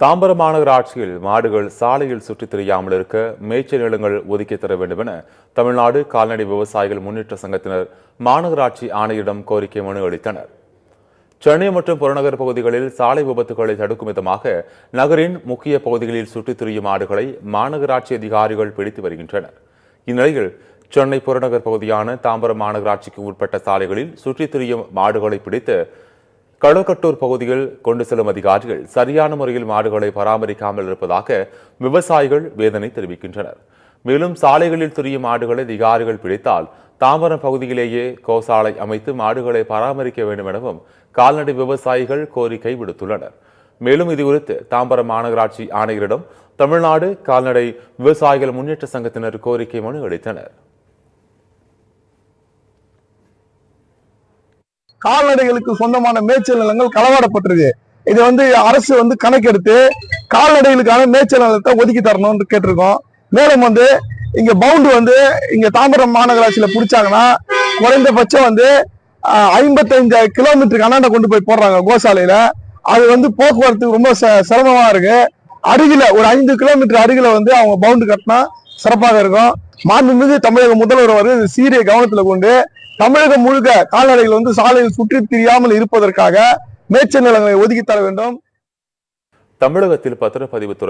தாம்பரம் மாநகராட்சியில் மாடுகள் சாலையில் சுற்றித் திரியாமல் இருக்க மேய்ச்சல் நிலங்கள் ஒதுக்கி தர வேண்டும் என தமிழ்நாடு கால்நடை விவசாயிகள் முன்னேற்ற சங்கத்தினர் மாநகராட்சி ஆணையரிடம் கோரிக்கை மனு அளித்தனர். சென்னை மற்றும் புறநகர் பகுதிகளில் சாலை விபத்துகளை தடுக்கும் விதமாக நகரின் முக்கிய பகுதிகளில் சுற்றித் திரியும் மாடுகளை மாநகராட்சி அதிகாரிகள் பிடித்து வருகின்றனர். இந்நிலையில் சென்னை புறநகர் பகுதியான தாம்பரம் மாநகராட்சிக்கு உட்பட்ட சாலைகளில் சுற்றித் திரியும் மாடுகளை பிடித்து களக்கட்டூர் பகுதியில் கொண்டு செல்லும் அதிகாரிகள் சரியான முறையில் மாடுகளை பராமரிக்காமல் இருப்பதாக விவசாயிகள் வேதனை தெரிவிக்கின்றனர். மேலும் சாலைகளில் துரியும் மாடுகளை அதிகாரிகள் பிடித்தால் தாம்பரம் பகுதியிலேயே கோசாலை அமைத்து மாடுகளை பராமரிக்க வேண்டும் எனவும் கால்நடை விவசாயிகள் கோரிக்கை விடுத்துள்ளனர். மேலும் இதுகுறித்து தாம்பரம் மாநகராட்சி ஆணையரிடம் தமிழ்நாடு கால்நடை விவசாயிகள் முன்னேற்ற சங்கத்தினர் கோரிக்கை மனு அளித்தனர். கால்நடைகளுக்கு சொந்தமான மேய்ச்சல் நிலங்கள் களவாடப்பட்டிருக்கு. இது வந்து அரசு வந்து கணக்கெடுத்து கால்நடைகளுக்கான மேய்ச்சல் நிலத்தை ஒதுக்கி தரணும்னு கேட்டிருக்கோம். மேலும் வந்து இங்க பவுண்டு வந்து இங்க தாம்பரம் மாநகராட்சியில பிடிச்சாங்கன்னா குறைந்தபட்சம் வந்து ஆஹ், 55 கிலோமீட்டருக்கு அண்ணாண்ட கொண்டு போய் போடுறாங்க கோசாலையில. அது வந்து போக்குவரத்துக்கு ரொம்ப ச- சிரமமா இருக்கு. அருகில ஒரு ஐந்து கிலோமீட்டர் அருகில வந்து அவங்க பவுண்டு கட்டினா சிறப்பாக இருக்கும். மாண்புமிகு தமிழக முதல்வர் அவர் சீரிய கவனத்துல கொண்டு தமிழகம் முழுக்க கால்நடைகள் வந்து சாலையில் சுற்றி திரியாமல் இருப்பதற்காக மேய்ச்சல் நிலங்களை ஒதுக்கி தர வேண்டும். தமிழகத்தில் பத்திரப்பதிவுத்துறை